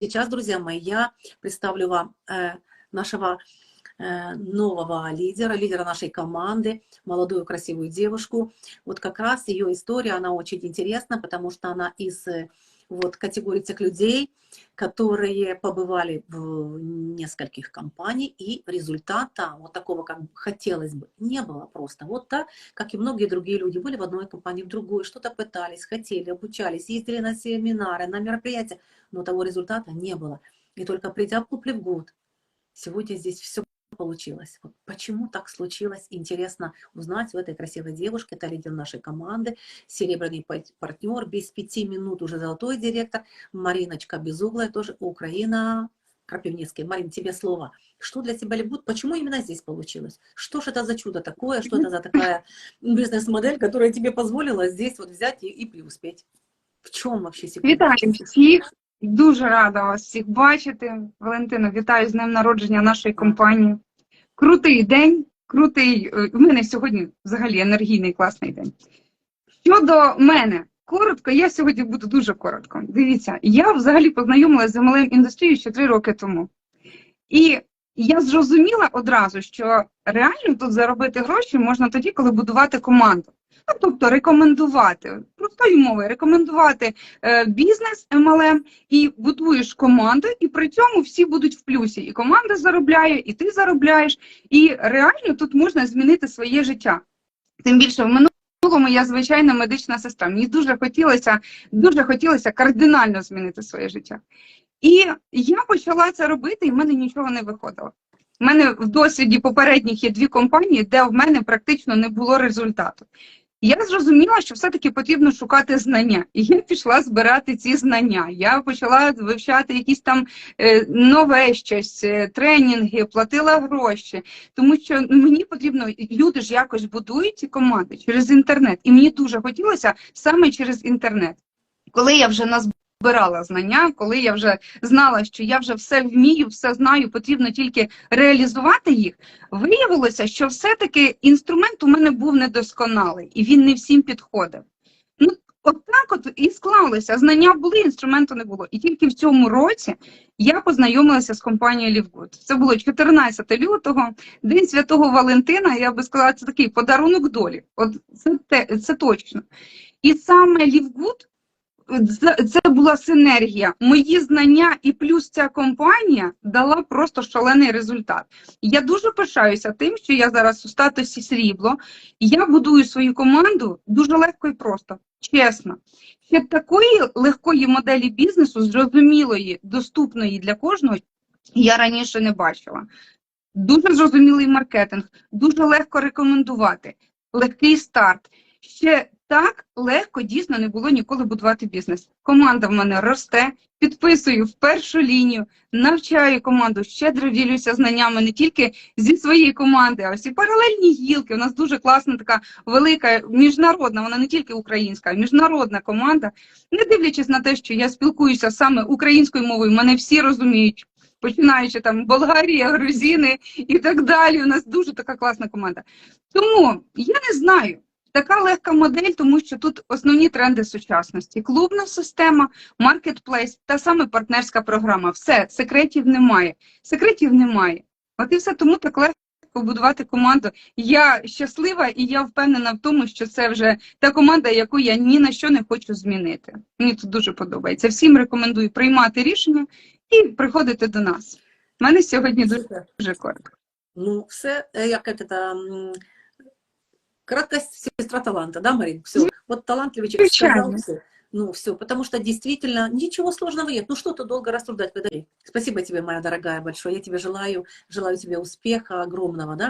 сейчас, друзья мои, я представлю вам э, нашего э, нового лидера, лидера нашей команды, молодую красивую девушку. Вот как раз ее история, она очень интересна, потому что она из э, вот, категории тех людей, которые побывали в нескольких компаниях, и результата вот такого, как хотелось бы, не было просто. Вот так, как и многие другие люди, были в одной компании, в другой, что-то пытались, хотели, обучались, ездили на семинары, на мероприятия, но того результата не было. И только придя в купле год, сегодня здесь все получилось. Вот почему так случилось, интересно узнать в этой красивой девушке. Это лидер нашей команды, серебряный партнер, без пяти минут уже золотой директор, Мариночка Безуглая, тоже Украина, Крапивницкий. Марин, тебе слово. Что для тебя будет? Почему именно здесь получилось? Что же это за чудо такое? Что это за такая бизнес-модель, которая тебе позволила здесь вот взять и, и преуспеть? В чому вообще секрет? Вітаю всіх. Дуже рада вас всіх бачити. Валентино, вітаю з днем народження нашої компанії. Крутий день, крутий. У мене сьогодні взагалі енергійний класний день. Щодо мене, коротко, я сьогодні буду дуже коротко. Дивіться, я взагалі познайомилася з MLM індустрією ще три роки тому. І я зрозуміла одразу, що реально тут заробити гроші можна тоді, коли будувати команду. Ну, тобто рекомендувати, простою мовою, рекомендувати е, бізнес MLM і будуєш команду, і при цьому всі будуть в плюсі. І команда заробляє, і ти заробляєш. І реально тут можна змінити своє життя. Тим більше в минулому я звичайна медична сестра. Мені дуже хотілося, дуже хотілося кардинально змінити своє життя. І я почала це робити, і в мене нічого не виходило. У мене в досвіді попередніх є дві компанії, де в мене практично не було результату. Я зрозуміла, що все-таки потрібно шукати знання. І я пішла збирати ці знання. Я почала вивчати якісь там е, нове щось, е, тренінги, платила гроші. Тому що ну, мені потрібно, люди ж якось будують ці команди через інтернет. І мені дуже хотілося саме через інтернет. Коли я вже назбирала знання, коли я вже знала, що я вже все вмію, все знаю, потрібно тільки реалізувати їх, виявилося, що все-таки інструмент у мене був недосконалий, і він не всім підходив. Ну, от так от і склалося. Знання були, інструменту не було. І тільки в цьому році я познайомилася з компанією Лівгуд. Це було 14 лютого, День Святого Валентина. Я би сказала, це такий подарунок долі. От це, те, це точно. І саме Лівгуд це- була синергія. Мої знання і плюс ця компанія дала просто шалений результат. Я дуже пишаюся тим, що я зараз у статусі срібло, я будую свою команду дуже легко і просто, чесно. Ще такої легкої моделі бізнесу, зрозумілої, доступної для кожного, я раніше не бачила. Дуже зрозумілий маркетинг, дуже легко рекомендувати, легкий старт. Ще так легко дійсно не було ніколи будувати бізнес. Команда в мене росте, підписую в першу лінію, навчаю команду, щедро ділюся знаннями не тільки зі своєї команди, а всі паралельні гілки. У нас дуже класна така велика міжнародна, вона не тільки українська, а міжнародна команда. Не дивлячись на те, що я спілкуюся саме українською мовою, мене всі розуміють. Починаючи там Болгарія, Грузини і так далі. У нас дуже така класна команда. Тому я не знаю. Така легка модель, тому що тут основні тренди сучасності: клубна система, маркетплейс та саме партнерська програма. Все, секретів немає. Секретів немає. От і все тому так легко побудувати команду. Я щаслива і я впевнена в тому, що це вже та команда, яку я ні на що не хочу змінити. Мені тут дуже подобається. Всім рекомендую приймати рішення і приходити до нас. У мене сьогодні дуже, дуже коротко. Ну, все, е, як м, краткость сестра таланта, да, Марин? Все. Вот талантливый человек сказал все. Ну, все, потому что действительно ничего сложного нет. Ну, что тут долго рассуждать, когда... Спасибо тебе, моя дорогая, большое. Я тебе желаю, желаю тебе успеха огромного, да.